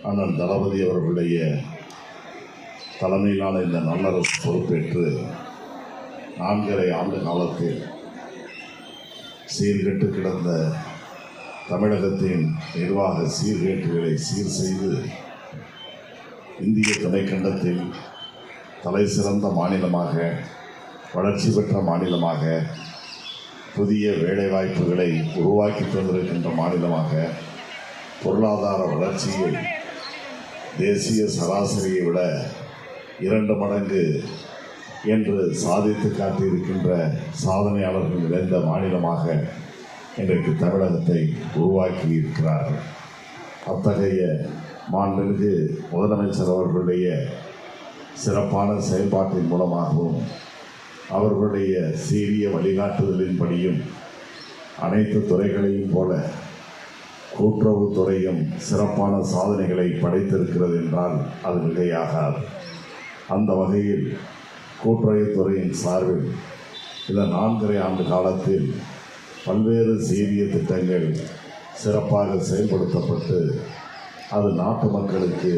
ஆனால் தளபதி அவர்களுடைய தலைமையிலான இந்த நல்லரசு பொறுப்பேற்று நான்கரை ஆண்டு காலத்தில் சீர்கெட்டு கிடந்த தமிழகத்தின் நிர்வாக சீர்கேட்டுகளை சீர் செய்து இந்திய துணைக்கண்டத்தில் தலை சிறந்த மாநிலமாக வளர்ச்சி பெற்ற மாநிலமாக புதிய வேலைவாய்ப்புகளை உருவாக்கி தந்திருக்கின்ற மாநிலமாக பொருளாதார வளர்ச்சியில் தேசிய சராசரியை விட இரண்டு மடங்கு என்று சாதித்து காட்டியிருக்கின்ற சாதனையாளர்கள் நிறைந்த மாநிலமாக இன்றைக்கு தமிழகத்தை உருவாக்கி இருக்கிறார்கள் அத்தகைய மாண்புமிகு முதலமைச்சர் அவர்களுடைய சிறப்பான செயல்பாட்டின் மூலமாகவும் அவர்களுடைய சீரிய வழிகாட்டுதலின்படியும் அனைத்து துறைகளையும் போல கூட்டுறவுத்துறையும் சிறப்பான சாதனைகளை படைத்திருக்கிறது என்றால் அது மிகையாகாது. அந்த வகையில் கூட்டுறவுத்துறையின் சார்பில் இந்த நான்கரை ஆண்டு காலத்தில் பல்வேறு சீரிய திட்டங்கள் சிறப்பாக செயல்படுத்தப்பட்டு அது நாட்டு மக்களுக்கு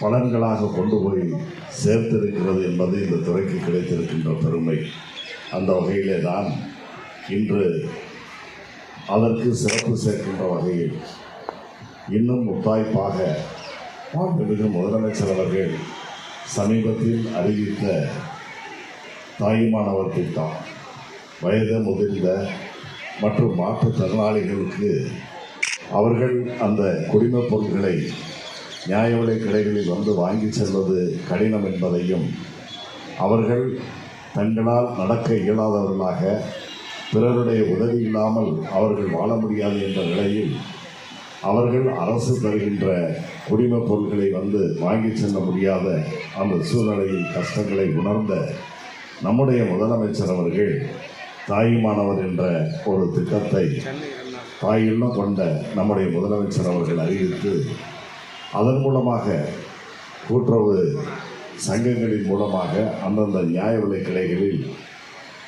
பலன்களாக கொண்டு போய் சேர்த்திருக்கிறது என்பது இந்த துறைக்கு கிடைத்திருக்கின்ற பெருமை. அந்த வகையிலே தான் இன்று அதற்கு சிறப்பு சேர்க்கின்ற வகையில் இன்னும் முத்தாய்ப்பாக மாண்புமிகு முதலமைச்சர் அவர்கள் சமீபத்தில் அறிவித்த தாயுமானவர் திட்டம் வயது முதிர்ந்த மற்றும் மாற்றுத்திறனாளிகளுக்கு அவர்கள் அந்த குடிமைப் பொருட்களை நியாய விலை கடைகளில் வந்து வாங்கி செல்வது கடினம் என்பதையும் அவர்கள் தங்களால் நடக்க இயலாதவர்களாக பிறருடைய உதவி இல்லாமல் அவர்கள் வாழ முடியாது என்ற நிலையில் அவர்கள் அரசு தருகின்ற குடிமைப் பொருட்களை வந்து வாங்கி செல்ல முடியாத அந்த சூழ்நிலையில் கஷ்டங்களை உணர்ந்த நம்முடைய முதலமைச்சர் அவர்கள் தாயுமானவர் என்ற ஒரு திட்டத்தை தாயிலும் கொண்ட நம்முடைய முதலமைச்சர் அவர்கள் அறிவித்து அதன் மூலமாக கூட்டுறவு சங்கங்களின் மூலமாக அந்தந்த நியாய விலை கிளைகளில்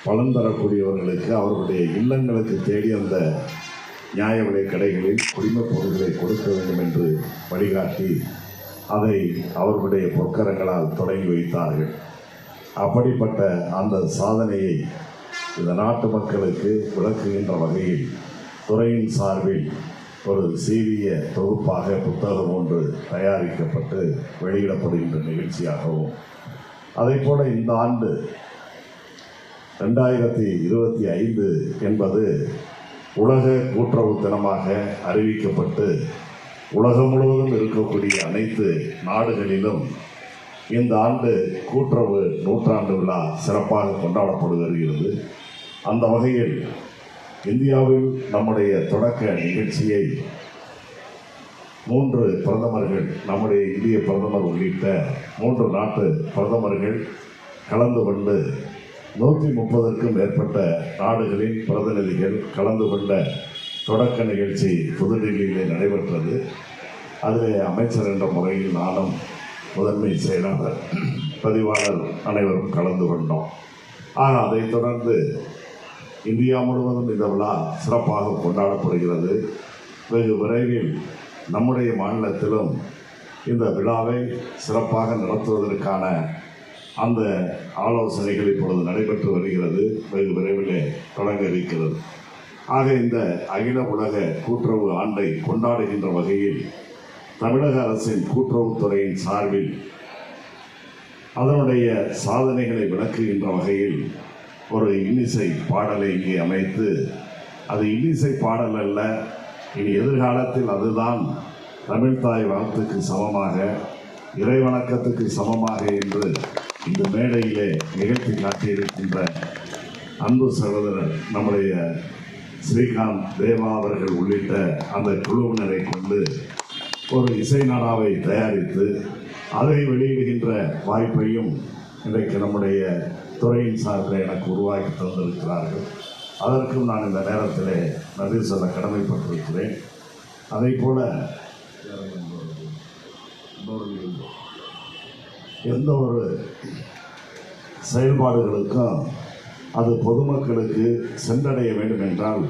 பலன் தரக்கூடியவர்களுக்கு அவர்களுடைய இல்லங்களுக்கு தேடி அந்த நியாய விலை கடைகளில் குடிமப் பொருட்களை கொடுக்க வேண்டும் என்று வழிகாட்டி அதை அவர்களுடைய பொற்கரங்களால் தொடங்கி வைத்தார்கள். அப்படிப்பட்ட அந்த சாதனையை இந்த நாட்டு மக்களுக்கு விளக்குகின்ற வகையில் துறையின் சார்பில் ஒரு சீரிய தொகுப்பாக புத்தகம் ஒன்று தயாரிக்கப்பட்டு வெளியிடப்படுகின்ற நிகழ்ச்சியாகவும் அதே போல இந்த ஆண்டு ரெண்டாயிரத்தி இருபத்தி ஐந்து என்பது உலக கூட்டுறவு தினமாக அறிவிக்கப்பட்டு உலகம் முழுவதும் இருக்கக்கூடிய அனைத்து நாடுகளிலும் இந்த ஆண்டு கூட்டுறவு நூற்றாண்டு விழா சிறப்பாக கொண்டாடப்பட்டு வருகிறது. அந்த வகையில் இந்தியாவில் நம்முடைய தொடக்க நிகழ்ச்சியை மூன்று பிரதமர்கள் நம்முடைய இந்திய பிரதமர் உள்ளிட்ட மூன்று நாட்டு பிரதமர்கள் கலந்து கொண்டு நூற்றி முப்பதற்கும் மேற்பட்ட நாடுகளின் பிரதிநிதிகள் கலந்து கொண்ட தொடக்க நிகழ்ச்சி புதுடில்லியிலே நடைபெற்றது. அதில் அமைச்சர் என்ற முறையில் நானும் முதன்மை செயலாளர் பதிவாளர் அனைவரும் கலந்து கொண்டோம். ஆனால் அதைத் தொடர்ந்து இந்தியா முழுவதும் இந்த விழா சிறப்பாக கொண்டாடப்படுகிறது. வெகு விரைவில் நம்முடைய மாநிலத்திலும் இந்த விழாவை சிறப்பாக நடத்துவதற்கான அந்த ஆலோசனைகள் இப்பொழுது நடைபெற்று வருகிறது. வெகு விரைவிலே தொடங்க இருக்கிறது. ஆக இந்த அகில உலக கூட்டுறவு ஆண்டை கொண்டாடுகின்ற வகையில் தமிழக அரசின் கூட்டுறவுத்துறையின் சார்பில் அதனுடைய சாதனைகளை விளக்குகின்ற வகையில் ஒரு இன்னிசை பாடலை இங்கே அமைத்து அது இன்னிசை பாடல் அல்ல இனி எதிர்காலத்தில் அதுதான் தமிழ்தாய் வளத்துக்கு சமமாக இறைவணக்கத்துக்கு சமமாக என்று இந்த மேடையிலே நிகழ்த்தி காட்டியிருக்கின்ற அன்பு சகோதரர் நம்முடைய ஸ்ரீகாந்த் தேவா அவர்கள் உள்ளிட்ட அந்த குழுவினரை கொண்டு ஒரு இசை நாடாவை தயாரித்து அதை வெளியிடுகின்ற வாய்ப்பையும் இன்றைக்கு நம்முடைய துறையின் சார்பில் எனக்கு உருவாக்கி தந்திருக்கிறார்கள். அதற்கும் நான் இந்த நேரத்தில் நன்றி சொல்ல கடமைப்பட்டிருக்கிறேன். அதை போல எந்த ஒரு செயல்பாடுகளுக்கும் அது பொதுமக்களுக்கு சென்றடைய வேண்டும் என்றால்